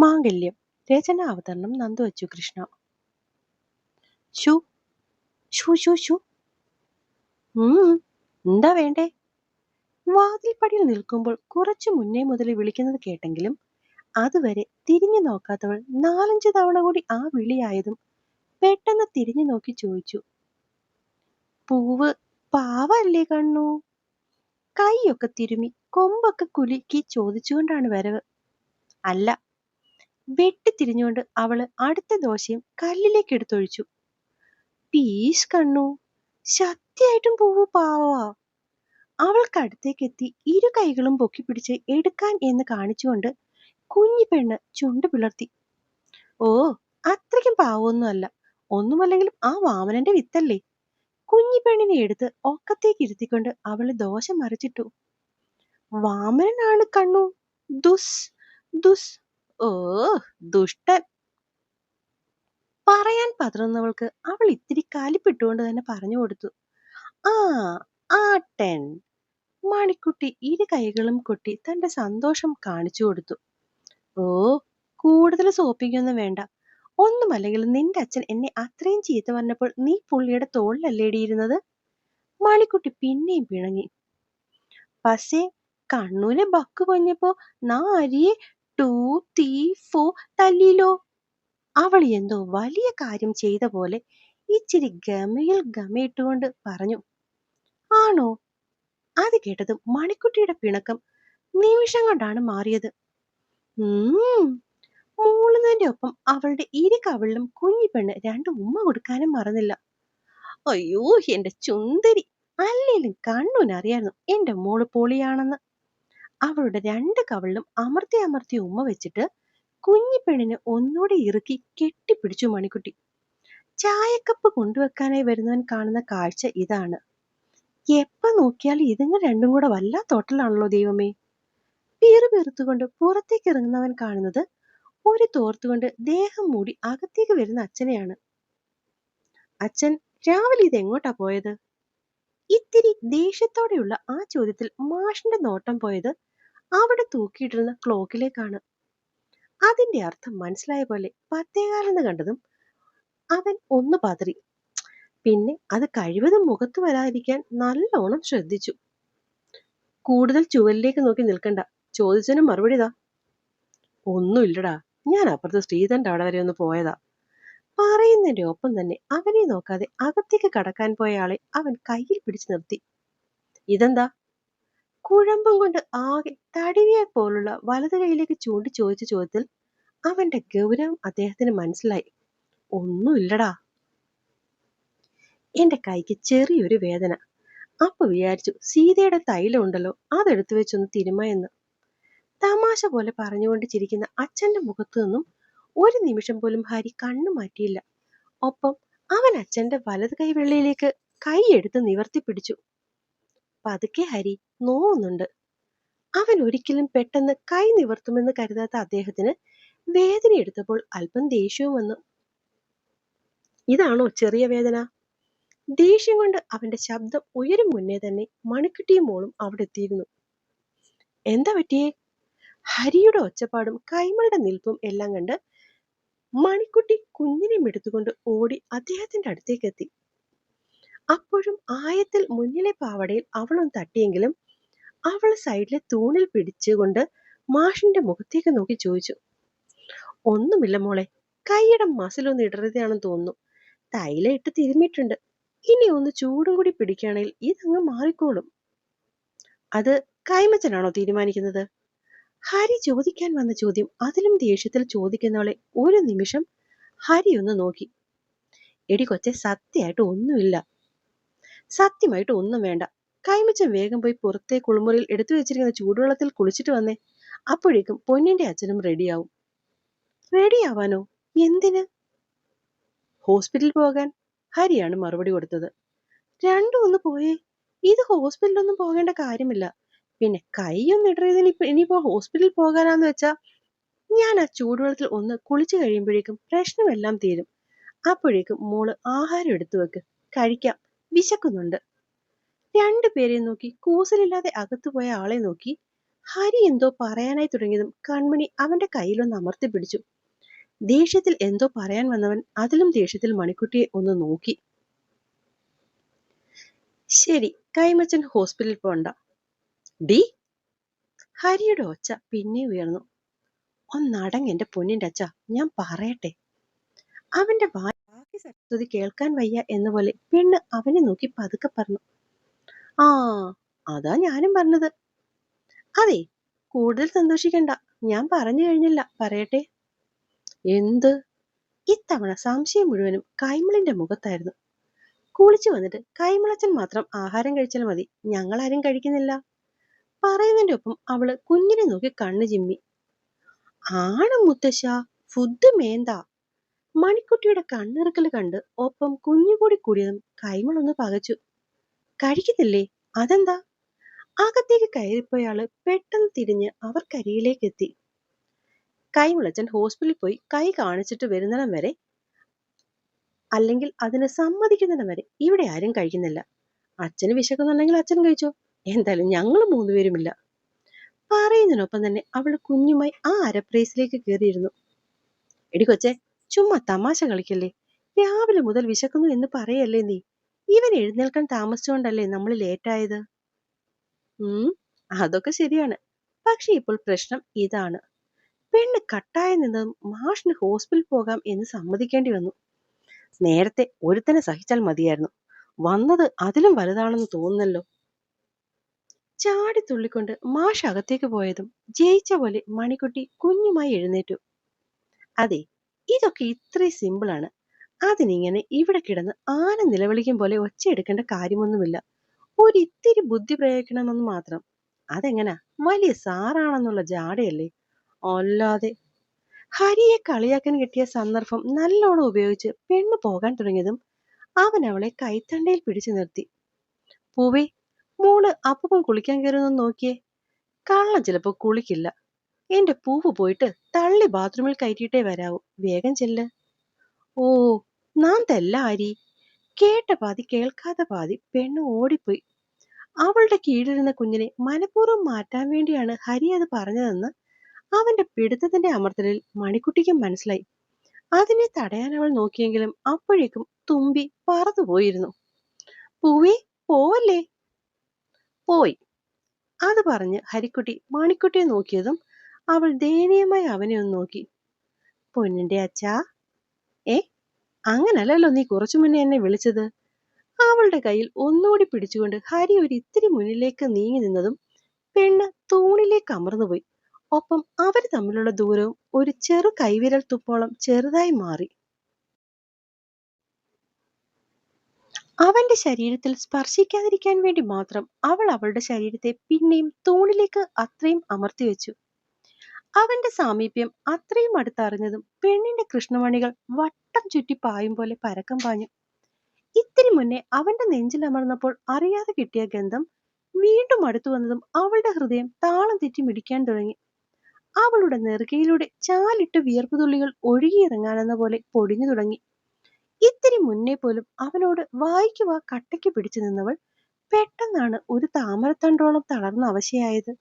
മാംഗല്യം. രചന അവതരണം നന്ദു അച്ചു കൃഷ്ണ. ഷു ഷു ഷു ഷു എന്താ വേണ്ടേ? വാതിൽപ്പടിയിൽ നിൽക്കുമ്പോൾ കുറച്ചു മുന്നേ മുതൽ വിളിക്കുന്നത് കേട്ടെങ്കിലും അതുവരെ തിരിഞ്ഞു നോക്കാത്തവൾ നാലഞ്ച് തവണ കൂടി ആ വിളിയായതും പെട്ടെന്ന് തിരിഞ്ഞു നോക്കി ചോദിച്ചു. പൂവ് പാവല്ലേ കണ്ണു? കൈയൊക്കെ തിരുമി കൊമ്പൊക്കെ കുലുക്കി ചോദിച്ചുകൊണ്ടാണ് വരവ്. അല്ല വെട്ടിത്തിരിഞ്ഞുകൊണ്ട് അവൾ അടുത്ത ദോശയും കല്ലിലേക്ക് എടുത്തൊഴിച്ചു. പീസ് കണ്ണു ശക്തിയായിട്ടും പൂവ് പാവാ എത്തി ഇരു കൈകളും പൊക്കി പിടിച്ച് എടുക്കാൻ എന്ന് കാണിച്ചുകൊണ്ട് കുഞ്ഞി പെണ്ണ് ചുണ്ട് പിളർത്തി. ഓ അത്രയ്ക്കും പാവൊന്നുമല്ല ഒന്നുമല്ലെങ്കിലും ആ വാമനന്റെ വിത്തല്ലേ? കുഞ്ഞി പെണ്ണിനെ എടുത്ത് ഒക്കത്തേക്ക് ഇരുത്തിക്കൊണ്ട് അവൾ ദോശ മറിച്ചിട്ടു. വാമനനാണ് കണ്ണു. ദുസ് ദുസ് ഓ ദുഷ്ടൻ. പറയാൻ പതറുന്നവൾക്ക് അവൾ ഇത്തിരി കാലിപ്പിട്ടുകൊണ്ട് തന്നെ പറഞ്ഞു കൊടുത്തു. ആ ആട്ടൻ മണിക്കുട്ടി ഇരു കൈകളും കൊട്ടി തന്റെ സന്തോഷം കാണിച്ചു കൊടുത്തു. ഓ കൂടുതൽ സോപ്പിക്കൊന്നും വേണ്ട. ഒന്നുമല്ലെങ്കിൽ നിന്റെ അച്ഛൻ എന്നെ അത്രയും ചീത്ത പറഞ്ഞപ്പോൾ നീ പുള്ളിയുടെ തോളിലല്ലേടിയിരുന്നത് മണിക്കുട്ടി പിന്നെയും പിണങ്ങി. പക്ഷേ കണ്ണൂരെ ബക്ക് പൊഞ്ഞപ്പോ നാ അരിയെ ടൂ ത്രീ ഫോർ തല്ലിലോ. അവൾ എന്തോ വലിയ കാര്യം ചെയ്ത പോലെ ഇച്ചിരി ഗമയിൽ ഗമയിട്ടുകൊണ്ട് പറഞ്ഞു ആണോ? അത് കേട്ടതും മണിക്കുട്ടിയുടെ പിണക്കം നിമിഷം കൊണ്ടാണ് മാറിയത്. മൂളുന്നതിന്റെ ഒപ്പം അവളുടെ ഇരു കവിളിലും കുഞ്ഞി പെണ്ണ് രണ്ട് ഉമ്മ കൊടുക്കാനും മറന്നില്ല. അയ്യോ എന്റെ ചുന്ദരി അല്ലേലും കണ്ണൂനറിയായിരുന്നു എന്റെ മോൾ പൊളിയാണെന്ന്. അവളുടെ രണ്ട് കവളിലും അമർത്തി അമർത്തി ഉമ്മ വെച്ചിട്ട് കുഞ്ഞിപ്പെണ്ണിനെ ഒന്നുകൂടി ഇറുക്കി കെട്ടിപ്പിടിച്ചു മണിക്കുട്ടി. ചായക്കപ്പ് കൊണ്ടുവെക്കാനായി വരുന്നവൻ കാണുന്ന കാഴ്ച ഇതാണ്. എപ്പ നോക്കിയാലും ഇതുങ്ങൾ രണ്ടും കൂടെ വല്ലാത്തോട്ടലാണല്ലോ ദൈവമേ. പിറുപിറുത്തുകൊണ്ട് പുറത്തേക്ക് ഇറങ്ങുന്നവൻ കാണുന്നത് ഒരു തോർത്തുകൊണ്ട് ദേഹം മൂടി അകത്തേക്ക് വരുന്ന അച്ഛനെയാണ്. അച്ഛൻ രാവിലെ ഇത് എങ്ങോട്ടാ പോയത്? ഇത്തിരി ദേഷ്യത്തോടെയുള്ള ആ ചോദ്യത്തിൽ മാഷിന്റെ നോട്ടം പോയത് അവിടെ തൂക്കിയിട്ടിരുന്ന ക്ലോക്കിലേക്കാണ്. അതിന്റെ അർത്ഥം മനസ്സിലായ പോലെ പത്തേകാലെന്ന് കണ്ടതും അവൻ ഒന്ന് പതറി. പിന്നെ അത് കഴിവതും മുഖത്ത് വരാതിരിക്കാൻ നല്ലോണം ശ്രദ്ധിച്ചു. കൂടുതൽ ചുവലിലേക്ക് നോക്കി നിൽക്കണ്ട. ചോദിച്ചതിനും മറുപടി ഇതാ. ഒന്നുമില്ലടാ ഞാൻ അപ്പുറത്ത് ശ്രീധന്റെ അവിടെ വരെ ഒന്ന് പോയതാ. പറയുന്നതിന്റെ ഒപ്പം തന്നെ അവനെ നോക്കാതെ അകത്തേക്ക് കടക്കാൻ പോയ ആളെ അവൻ കയ്യിൽ പിടിച്ചു നിർത്തി. ഇതെന്താ? കുഴമ്പും കൊണ്ട് ആകെ തടിവിയെ പോലുള്ള വലതു കൈയിലേക്ക് ചൂണ്ടി ചോദിച്ച ചോദ്യത്തിൽ അവന്റെ ഗൗരവം അദ്ദേഹത്തിന് മനസ്സിലായി. ഒന്നുമില്ലടാ. എന്റെ കൈക്ക് ചെറിയൊരു വേദന. അപ്പൊ വിചാരിച്ചു സീതയുടെ തൈലം ഉണ്ടല്ലോ അതെടുത്തു വെച്ചൊന്ന് തിരുമയെന്ന് തമാശ പോലെ പറഞ്ഞുകൊണ്ട് ചിരിക്കുന്ന അച്ഛന്റെ മുഖത്തു നിന്നും ഒരു നിമിഷം പോലും ഹരി കണ്ണു മാറ്റിയില്ല. ഒപ്പം അവൻ അച്ഛന്റെ വലത് കൈ വെള്ളയിലേക്ക് കൈ എടുത്ത് നിവർത്തി പിടിച്ചു. പതുക്കെ ഹരി നോവുന്നുണ്ട്. അവൻ ഒരിക്കലും പെട്ടെന്ന് കൈ നിവർത്തുമെന്ന് കരുതാത്ത അദ്ദേഹത്തിന് വേദന എടുത്തപ്പോൾ അല്പം ദേഷ്യവും വന്നു. ഇതാണോ ചെറിയ വേദന? ദേഷ്യം കൊണ്ട് അവന്റെ ശബ്ദം ഉയരും മുന്നേ തന്നെ മണിക്കുട്ടിയും മോളും അവിടെ എത്തിയിരുന്നു. എന്താ പറ്റിയേ? ഹരിയുടെ ഒച്ചപ്പാടും കൈമളുടെ നിൽപ്പും എല്ലാം കണ്ട് മണിക്കുട്ടി കുഞ്ഞിനെയും എടുത്തുകൊണ്ട് ഓടി അദ്ദേഹത്തിന്റെ അടുത്തേക്ക് എത്തി. അപ്പോഴും ആയത്തിൽ മുന്നിലെ പാവടയിൽ അവളൊന്ന് തട്ടിയെങ്കിലും അവൾ സൈഡിലെ തൂണിൽ പിടിച്ചുകൊണ്ട് മാഷിന്റെ മുഖത്തേക്ക് നോക്കി ചോദിച്ചു ഒന്നുമില്ല മോളെ കൈയുടെ മസിലൊന്ന് ഇടരുതാണെന്ന് തോന്നുന്നു. തൈല ഇട്ട് തിരുമ്മിയിട്ടുണ്ട്. ഇനി ഒന്ന് ചൂടും കൂടി പിടിക്കുകയാണെങ്കിൽ ഇതങ്ങ് മാറിക്കോളും. അത് കൈമച്ചനാണോ തീരുമാനിക്കുന്നത്? ഹരി ചോദിക്കാൻ വന്ന ചോദ്യം അതിലും ദേഷ്യത്തിൽ ചോദിക്കുന്നവളെ ഒരു നിമിഷം ഹരി ഒന്ന് നോക്കി. എടി കൊച്ചെ സത്യമായിട്ട് ഒന്നുമില്ല. സത്യമായിട്ട് ഒന്നും വേണ്ട. കൈമച്ചൻ വേഗം പോയി പുറത്തെ കുളിമുറിയിൽ എടുത്തു വെച്ചിരിക്കുന്ന ചൂടുവെള്ളത്തിൽ കുളിച്ചിട്ട് വന്നേ. അപ്പോഴേക്കും പൊന്നിന്റെ അച്ഛനും റെഡിയാവും റെഡിയാവാനോ എന്തിന്? ഹോസ്പിറ്റലിൽ പോകാൻ? ഹരിയാണ് മറുപടി കൊടുത്തത്. രണ്ടും ഒന്ന് പോയേ. ഇത് ഹോസ്പിറ്റലൊന്നും പോകേണ്ട കാര്യമില്ല. പിന്നെ കൈയൊന്നും ഇടറിയതിന് ഇപ്പൊ ഇനിയിപ്പോ ഹോസ്പിറ്റലിൽ പോകാനാന്ന് വെച്ചാ ഞാൻ ആ ചൂടുവെള്ളത്തിൽ ഒന്ന് കുളിച്ചു കഴിയുമ്പോഴേക്കും പ്രശ്നമെല്ലാം തീരും. അപ്പോഴേക്കും മോൾ ആഹാരം എടുത്തു വെക്ക്. കഴിക്കാം. വിശക്കുന്നുണ്ട്. പേരെ നോക്കി കൂസലില്ലാതെ അകത്തുപോയ ആളെ നോക്കി ഹരി എന്തോ പറയാനായി തുടങ്ങിയതും കൺമണി അവന്റെ കയ്യിലൊന്ന് അമർത്തി പിടിച്ചു. ദേഷ്യത്തിൽ എന്തോ പറയാൻ വന്നവൻ അതിലും ദേഷ്യത്തിൽ മണിക്കുട്ടിയെ ഒന്ന് നോക്കി. ശരി കൈമച്ചൻ ഹോസ്പിറ്റലിൽ പോണ്ട. ഡി? ഹരിയുടെ ഒച്ച പിന്നെ ഉയർന്നു. ഒന്നടങ്ങ് എന്റെ പൊന്നിന്റെ അച്ഛ ഞാൻ പറയട്ടെ. അവന്റെ വാ- സരസ്വതി കേൾക്കാൻ വയ്യ എന്ന പോലെ പെണ്ണ് അവനെ നോക്കി പതുക്കെ പറഞ്ഞു ആ അതാ ഞാനും പറഞ്ഞത്. അതെ കൂടുതൽ സന്തോഷിക്കണ്ട. ഞാൻ പറഞ്ഞു കഴിഞ്ഞില്ല. പറയട്ടെ. എന്ത്? ഇത്തവണ സംശയം മുഴുവനും കൈമളിന്റെ മുഖത്തായിരുന്നു. കുളിച്ചു വന്നിട്ട് കൈമളച്ചൻ മാത്രം ആഹാരം കഴിച്ചാൽ മതി. ഞങ്ങൾ ആരും കഴിക്കുന്നില്ല. പറയുന്നതിന്റെ ഒപ്പം അവൾ കുഞ്ഞിനെ നോക്കി കണ്ണു ചിമ്മി ആണ് മുത്തശ്ശ? ഫുഡ് മേന്താ? മണിക്കുട്ടിയുടെ കണ്ണിറുക്കൽ കണ്ട് ഒപ്പം കുഞ്ഞുകൂടി കൂടിയതും കൈമളൊന്ന് പകച്ചു. കഴിക്കുന്നില്ലേ? അതെന്താ? അകത്തേക്ക് കയറിപ്പോയാൾ പെട്ടെന്ന് തിരിഞ്ഞ് കരിയിലേക്ക് എത്തി കൈമുളച്ചൻ ഹോസ്പിറ്റലിൽ പോയി കൈ കാണിച്ചിട്ട് വരുന്നിടം വരെ അല്ലെങ്കിൽ അതിന് സമ്മതിക്കുന്നിടം വരെ ഇവിടെ ആരും കഴിക്കുന്നില്ല. അച്ഛന് വിശക്കുന്നുണ്ടെങ്കിൽ അച്ഛൻ കഴിച്ചോ? എന്തായാലും ഞങ്ങൾ മൂന്നുപേരുമില്ല. പറയുന്നതിനൊപ്പം തന്നെ അവൾ കുഞ്ഞുമായി ആ അരപ്രേസിലേക്ക് കയറിയിരുന്നു. എടി കൊച്ചെ ചുമ്മാ തമാശ കളിക്കല്ലേ? രാവിലെ മുതൽ വിശക്കുന്നു എന്ന് പറയല്ലേ നീ? ഇവൻ എഴുന്നേൽക്കാൻ താമസിച്ചുകൊണ്ടല്ലേ നമ്മൾ ലേറ്റായത്? ഉം അതൊക്കെ ശരിയാണ്. പക്ഷെ ഇപ്പോൾ പ്രശ്നം ഇതാണ്. പെണ്ണ് കട്ടായി നിന്ന് മാഷിന് ഹോസ്പിറ്റലിൽ പോകാം എന്ന് സമ്മതിക്കേണ്ടി വന്നു. നേരത്തെ ഒരുത്തനെ സഹിച്ചാൽ മതിയായിരുന്നു. വന്നത് അതിലും വലുതാണെന്ന് തോന്നുന്നല്ലോ. ചാടി തുള്ളിക്കൊണ്ട് മാഷ് അകത്തേക്ക് പോയതും ജയിച്ച പോലെ മണിക്കുട്ടി കുഞ്ഞുമായി എഴുന്നേറ്റു. അതെ ഇതൊക്കെ ഇത്രയും സിമ്പിളാണ് അതിനിങ്ങനെ ഇവിടെ കിടന്ന് ആന നിലവിളിക്കും പോലെ ഒച്ച എടുക്കേണ്ട കാര്യമൊന്നുമില്ല. ഒരിത്തിരി ബുദ്ധി പ്രയോഗിക്കണമെന്ന് മാത്രം. അതെങ്ങനാ? വലിയ സാറാണെന്നുള്ള ജാടയല്ലേ? അല്ലാതെ. ഹരിയെ കളിയാക്കാൻ കിട്ടിയ സന്ദർഭം നല്ലോണം ഉപയോഗിച്ച് പെണ്ണ് പോകാൻ തുടങ്ങിയതും അവൻ അവളെ കൈത്തണ്ടയിൽ പിടിച്ചു നിർത്തി. പൂവേ മോൾ അപ്പം കുളിക്കാൻ കയറുന്നു നോക്കിയേ. കള്ളം ചിലപ്പോ കുളിക്കില്ല. എന്റെ പൂവ് പോയിട്ട് തള്ളി ബാത്റൂമിൽ കയറ്റിയിട്ടേ വരാവൂ. വേഗം ചെല്ല്. ഓ നാൻ തല്ല ആരി കേട്ട പാതി കേൾക്കാത്ത പാതി പെണ്ണ് ഓടിപ്പോയി. അവളുടെ കീഴിലിരുന്ന കുഞ്ഞിനെ മനഃപൂർവം മാറ്റാൻ വേണ്ടിയാണ് ഹരി അത് പറഞ്ഞതെന്ന് അവന്റെ പിടുത്തത്തിന്റെ അമർത്തലിൽ മണിക്കുട്ടിക്കും മനസ്സിലായി. അതിനെ തടയാൻ അവൾ നോക്കിയെങ്കിലും അപ്പോഴേക്കും തുമ്പി പറന്നുപോയിരുന്നു പൂവി പോവല്ലേ? പോയി. അത് പറഞ്ഞ് ഹരിക്കുട്ടി മണിക്കുട്ടിയെ നോക്കിയതും അവൾ ദയനീയമായി അവനെ ഒന്ന് നോക്കി. പൊന്നിന്റെ അച്ഛാ ഏ അങ്ങനല്ലല്ലോ നീ കുറച്ചു മുന്നേ എന്നെ വിളിച്ചത്. അവളുടെ കയ്യിൽ ഒന്നുകൂടി പിടിച്ചുകൊണ്ട് ഹരി ഒരു ഇത്തിരി മുന്നിലേക്ക് നീങ്ങി നിന്നതും പെണ്ണ് തൂണിലേക്ക് അമർന്നുപോയി ഒപ്പം അവർ തമ്മിലുള്ള ദൂരവും ഒരു ചെറു കൈവിരൽ തുപ്പോളം ചെറുതായി മാറി. അവന്റെ ശരീരത്തിൽ സ്പർശിക്കാതിരിക്കാൻ വേണ്ടി മാത്രം അവൾ അവളുടെ ശരീരത്തെ പിന്നെയും തൂണിലേക്ക് അത്രയും അമർത്തി വെച്ചു. അവന്റെ സാമീപ്യം അത്രയും അടുത്തറിഞ്ഞതും പെണ്ണിന്റെ കൃഷ്ണമണികൾ വട്ടം ചുറ്റി പായും പോലെ പരക്കം പാഞ്ഞു. ഇത്തിരി മുന്നേ അവന്റെ നെഞ്ചിൽ അമർന്നപ്പോൾ അറിയാതെ കിട്ടിയ ഗന്ധം വീണ്ടും അടുത്തു വന്നതും അവളുടെ ഹൃദയം താളം തെറ്റി മിടിക്കാൻ തുടങ്ങി. അവളുടെ നെറുകയിലൂടെ ചാലിട്ട് വിയർപ്പ് തുള്ളികൾ ഒഴുകിയിറങ്ങാനെന്ന പോലെ പൊടിഞ്ഞു തുടങ്ങി. ഇത്തിരി മുന്നേ പോലും അവനോട് വായിക്കുവാ കട്ടയ്ക്ക് പിടിച്ചു നിന്നവൾ പെട്ടെന്നാണ് ഒരു താമരത്തണ്ടോളം തളർന്ന അവശയായത്.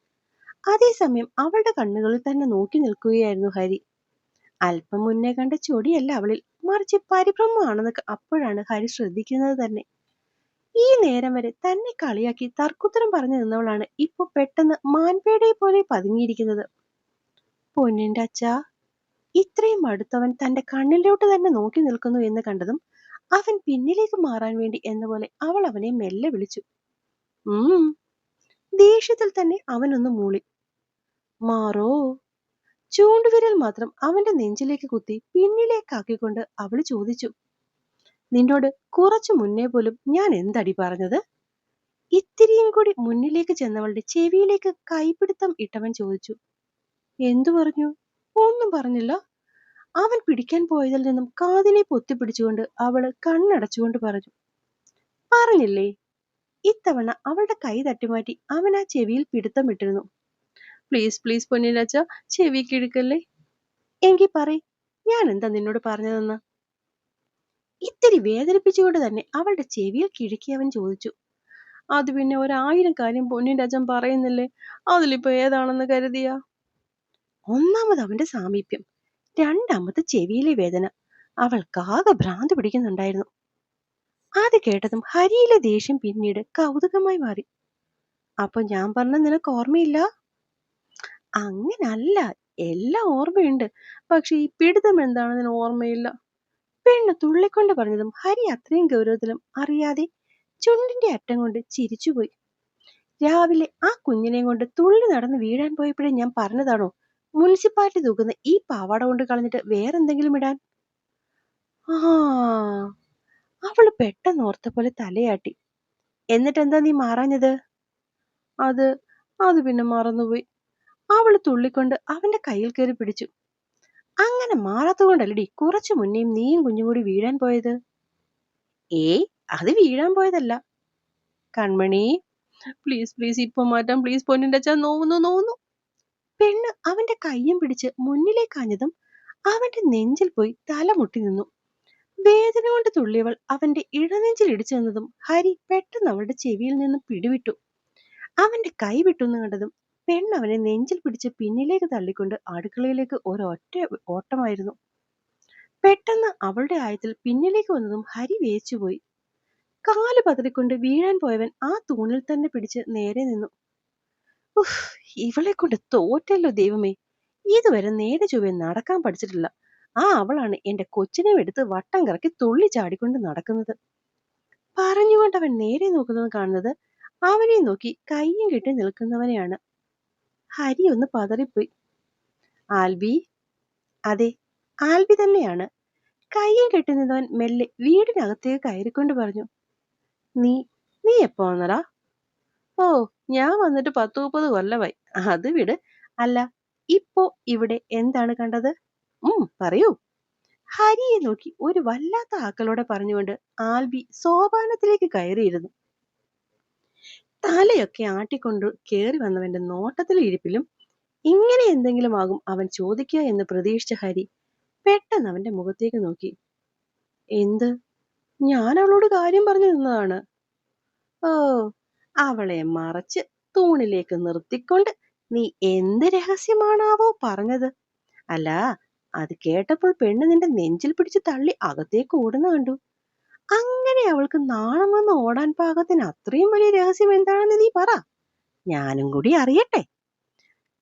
അതേസമയം അവളുടെ കണ്ണുകളിൽ തന്നെ നോക്കി നിൽക്കുകയായിരുന്നു ഹരി. അല്പം മുന്നേ കണ്ട ചൊടിയല്ല അവളിൽ മറിച്ച് പരിഭ്രമമാണെന്ന് അപ്പോഴാണ് ഹരി ശ്രദ്ധിക്കുന്നത് തന്നെ. ഈ നേരം വരെ തന്നെ കളിയാക്കി തർക്കുത്തരം പറഞ്ഞു നിന്നവളാണ് ഇപ്പൊ പെട്ടെന്ന് മാൻപേടയെ പോലെ പതുങ്ങിയിരിക്കുന്നത്. പൊന്നിന്റെ അച്ഛാ ഇത്രയും അടുത്തവൻ തന്റെ കണ്ണിലോട്ട് തന്നെ നോക്കി നിൽക്കുന്നു എന്ന് കണ്ടതും അവൻ പിന്നിലേക്ക് മാറാൻ വേണ്ടി എന്ന പോലെ അവൾ അവനെ മെല്ലെ വിളിച്ചു. ഉം ദേഷ്യത്തിൽ തന്നെ അവനൊന്ന് മൂളി. മാറോ? ചൂണ്ടുവിരൽ മാത്രം അവന്റെ നെഞ്ചിലേക്ക് കുത്തി പിന്നിലേക്കാക്കിക്കൊണ്ട് അവൾ ചോദിച്ചു. നിന്നോട് കുറച്ചു മുന്നേ പോലും ഞാൻ എന്തടി പറഞ്ഞത്? ഇത്തിരിയും കൂടി മുന്നിലേക്ക് ചെന്നവളുടെ ചെവിയിലേക്ക് കൈപിടുത്തം ഇട്ടവൻ ചോദിച്ചു. എന്തു പറഞ്ഞു? ഒന്നും പറഞ്ഞില്ല. അവൻ പിടിക്കാൻ പോയതിൽ നിന്നും കാതിനെ പൊത്തിപ്പിടിച്ചുകൊണ്ട് അവൾ കണ്ണടച്ചുകൊണ്ട് പറഞ്ഞു. പറഞ്ഞില്ലേ? ഇത്തവണ അവളുടെ കൈ തട്ടിമാറ്റി അവൻ ആ ചെവിയിൽ പിടുത്തമിട്ടിരുന്നു പ്ലീസ് പ്ലീസ് പൊന്നിനച്ച ചെവി കിഴുക്കല്ലേ എങ്കി പറ ഞാൻ എന്താ നിന്നോട് പറഞ്ഞതെന്ന്? ഇത്തിരി വേദനിപ്പിച്ചുകൊണ്ട് തന്നെ അവളുടെ ചെവിയിൽ കിഴക്കി അവൻ ചോദിച്ചു. അത് പിന്നെ ഒരായിരം കാര്യം പൊന്നിന്റെ അച്ഛൻ പറയുന്നില്ലേ? അതിലിപ്പോ ഏതാണെന്ന് കരുതിയ? ഒന്നാമത് അവന്റെ സാമീപ്യം രണ്ടാമത് ചെവിയിലെ വേദന. അവൾക്കാകെ ഭ്രാന്ത് പിടിക്കുന്നുണ്ടായിരുന്നു. അത് കേട്ടതും ഹരിയിലെ ദേഷ്യം പിന്നീട് കൗതുകമായി മാറി. അപ്പൊ ഞാൻ പറഞ്ഞ നിനക്ക് ഓർമ്മയില്ല? അങ്ങനല്ല. എല്ലാം ഓർമ്മയുണ്ട്. പക്ഷെ ഈ പിടുത്തം എന്താണെന്ന് ഓർമ്മയില്ല. പെണ്ണ് തുള്ളിക്കൊണ്ട് പറഞ്ഞതും ഹരി അത്രയും ഗൗരവത്തിലും അറിയാതെ ചുണ്ടിന്റെ അറ്റം കൊണ്ട് ചിരിച്ചുപോയി. രാവിലെ ആ കുഞ്ഞിനെയും കൊണ്ട് തുള്ളി നടന്ന് വീഴാൻ പോയപ്പോഴേ ഞാൻ പറഞ്ഞതാണോ? മുനിസിപ്പാലിറ്റി തൂക്കുന്ന ഈ പാവാട കൊണ്ട് കളഞ്ഞിട്ട് വേറെന്തെങ്കിലും ഇടാൻ? ആ. അവൾ പെട്ടെന്ന് ഓർത്ത പോലെ തലയാട്ടി. എന്നിട്ട് എന്താ നീ മാറാഞ്ഞത്? അത് അത് പിന്നെ മറന്നുപോയി. അവൾ തുള്ളിക്കൊണ്ട് അവന്റെ കയ്യിൽ കയറി പിടിച്ചു. അങ്ങനെ മാറാത്തതുകൊണ്ടല്ലടി കുറച്ചു മുന്നേയും നീയും കുഞ്ഞും കൂടി വീഴാൻ പോയത്. ഏയ് അത് വീഴാൻ പോയതല്ല. കൺമണി പ്ലീസ് പ്ലീസ് ഇപ്പൊ മാറ്റാം. പ്ലീസ് പൊന്നിന്റെ അച്ഛൻ നോവുന്നു നോവുന്നു. പെണ്ണ് അവന്റെ കയ്യും പിടിച്ച് മുന്നിലേക്കാഞ്ഞതും അവന്റെ നെഞ്ചിൽ പോയി തലമുട്ടി നിന്നു. വേദന കൊണ്ട് തുള്ളിയവൾ അവന്റെ ഇടനെഞ്ചിൽ ഇടിച്ചു നിന്നതും ഹരി പെട്ടെന്ന് അവളുടെ ചെവിയിൽ നിന്ന് പിടിവിട്ടു. അവന്റെ കൈ വിട്ടുന്ന് കണ്ടതും പെണ്ണ് അവനെ നെഞ്ചിൽ പിടിച്ച് പിന്നിലേക്ക് തള്ളിക്കൊണ്ട് അടുക്കളയിലേക്ക് ഒരൊറ്റ ഓട്ടമായിരുന്നു. പെട്ടെന്ന് അവളുടെ ആയത്തിൽ പിന്നിലേക്ക് വന്നതും ഹരി വേച്ചുപോയി കാൽ പതറിക്കൊണ്ട് വീഴാൻ പോയവൻ ആ തൂണിൽ തന്നെ പിടിച്ച് നേരെ നിന്നു. ഇവളെ കൊണ്ട് തോറ്റല്ലോ ദൈവമേ. ഇതുവരെ നേരെ ചൊവ്വെ നടക്കാൻ പഠിച്ചിട്ടില്ല. ആ അവളാണ് എന്റെ കൊച്ചിനെ എടുത്ത് വട്ടം കറക്കി തുള്ളി ചാടിക്കൊണ്ട് നടക്കുന്നത്. പറഞ്ഞുകൊണ്ട് അവൻ നേരെ നോക്കുന്നത് കാണുന്നത് അവനെ നോക്കി കയ്യും കെട്ടി നിൽക്കുന്നവനെയാണ്. ഹരി ഒന്ന് പതറിപ്പോയി. ആൽബി? അതെ ആൽബി തന്നെയാണ്. കയ്യും കെട്ടി നിന്നവൻ മെല്ലെ വീടിനകത്തേക്ക് കയറിക്കൊണ്ട് പറഞ്ഞു നീ നീ എപ്പോ വന്നടാ? ഓ ഞാൻ വന്നിട്ട് പത്ത് മുപ്പത് കൊല്ലമായി. അത് വിട്. അല്ല ഇപ്പോ ഇവിടെ എന്താണ് കണ്ടത്? ഉം പറയൂ. ഹരിയെ നോക്കി ഒരു വല്ലാത്ത ആക്കളോടെ പറഞ്ഞുകൊണ്ട് ആൽബി സോപാനത്തിലേക്ക് കയറിയിരുന്നു. തലയൊക്കെ ആട്ടിക്കൊണ്ട് കേറി വന്നവന്റെ നോട്ടത്തിലെ ഇരിപ്പിലും ഇങ്ങനെ എന്തെങ്കിലും ആകും അവൻ ചോദിക്കുക എന്ന് പ്രതീക്ഷിച്ച ഹരി പെട്ടെന്ന് അവന്റെ മുഖത്തേക്ക് നോക്കി. എന്ത്? ഞാൻ അവളോട് കാര്യം പറഞ്ഞു നിന്നതാണ്. ഓ അവളെ മറച്ച് തൂണിലേക്ക് നിർത്തിക്കൊണ്ട് നീ എന്ത് രഹസ്യമാണാവോ പറഞ്ഞത്? അല്ല അത് കേട്ടപ്പോൾ പെണ്ണ് നിന്റെ നെഞ്ചിൽ പിടിച്ച് തള്ളി അകത്തേക്ക് ഓടുന്ന കണ്ടു. അങ്ങനെ അവൾക്ക് നാണം വന്ന് ഓടാൻ പാകത്തിന് അത്രയും വലിയ രഹസ്യം എന്താണെന്ന് നീ പറ. ഞാനും കൂടി അറിയട്ടെ.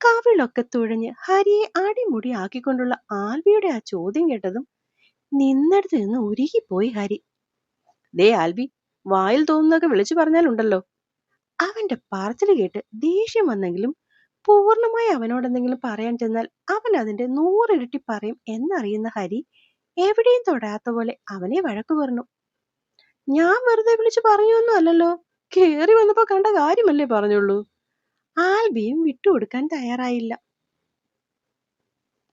കവിളൊക്കെ തുഴഞ്ഞ് ഹരിയെ അടിമുടി ആക്കിക്കൊണ്ടുള്ള ആൽബിയുടെ ആ ചോദ്യം കേട്ടതും നിന്നടുത്ത് നിന്ന് ഉരുകിപ്പോയി ഹരി. ദേ ആൽബി വായിൽ തോന്നുന്നൊക്കെ വിളിച്ചു പറഞ്ഞാലുണ്ടല്ലോ. അവന്റെ പറച്ചിൽ കേട്ട് ദേഷ്യം വന്നെങ്കിലും പൂർണമായി അവനോട് എന്തെങ്കിലും പറയാൻ ചെന്നാൽ അവൻ അതിന്റെ നൂറിരട്ടി പറയും എന്നറിയുന്ന ഹരി എവിടെയും തൊടാത്ത പോലെ അവനെ വഴക്കു പറഞ്ഞു. ഞാൻ വെറുതെ വിളിച്ചു പറഞ്ഞൊന്നും അല്ലല്ലോ. കേറി വന്നപ്പോ കണ്ട കാര്യമല്ലേ പറഞ്ഞുള്ളൂ. ആൽബിയും വിട്ടുകൊടുക്കാൻ തയ്യാറായില്ല.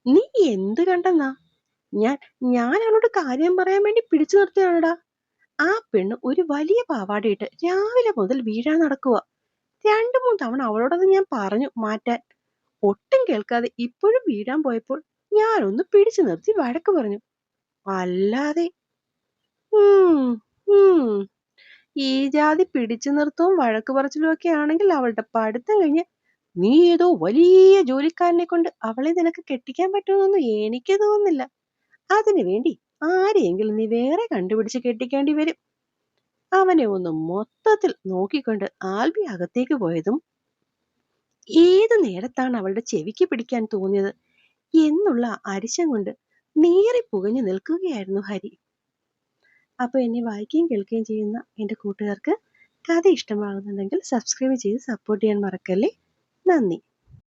നീ എന്ത് കണ്ടെന്നാ? ഞാൻ ഞാൻ അവളോട് കാര്യം പറയാൻ വേണ്ടി പിടിച്ചു നിർത്തിയാണടാ ആ പെണ്ണ് ഒരു വലിയ പാവാടയിട്ട് രാവിലെ മുതൽ വീഴാൻ നടക്കുക രണ്ടു മൂന്ന് തവണ അവളോടത് ഞാൻ പറഞ്ഞു മാറ്റാൻ. ഒട്ടും കേൾക്കാതെ ഇപ്പോഴും വീഴാൻ പോയപ്പോൾ ഞാനൊന്ന് പിടിച്ചു നിർത്തി വഴക്ക് പറഞ്ഞു. അല്ലാതെ ഈ ജാതി പിടിച്ചു നിർത്തവും വഴക്ക് പറച്ചിലും ഒക്കെ ആണെങ്കിൽ അവളുടെ പഠിത്തം കഴിഞ്ഞ് നീ ഏതോ വലിയ ജോലിക്കാരനെ കൊണ്ട് അവളെ നിനക്ക് കെട്ടിക്കാൻ പറ്റുമെന്നൊന്നും എനിക്ക് തോന്നുന്നില്ല. അതിനു വേണ്ടി ആരെയെങ്കിലും നീ വേറെ കണ്ടുപിടിച്ച് കെട്ടിക്കേണ്ടി വരും. അവനെ ഒന്ന് മൊത്തത്തിൽ നോക്കിക്കൊണ്ട് ആൽബി അകത്തേക്ക് പോയതും ഏത് നേരത്താണ് അവളുടെ ചെവിക്ക് പിടിക്കാൻ തോന്നിയത് എന്നുള്ള അരിശം കൊണ്ട് നേരെ പുകഞ്ഞു നിൽക്കുകയായിരുന്നു ഹരി. അപ്പോൾ എന്നെ വായിക്കുകയും കേൾക്കുകയും ചെയ്യുന്ന എന്റെ കൂട്ടുകാർക്ക് കഥ ഇഷ്ടമാകുന്നുണ്ടെങ്കിൽ സബ്സ്ക്രൈബ് ചെയ്ത് സപ്പോർട്ട് ചെയ്യാൻ മറക്കല്ലേ? നന്ദി.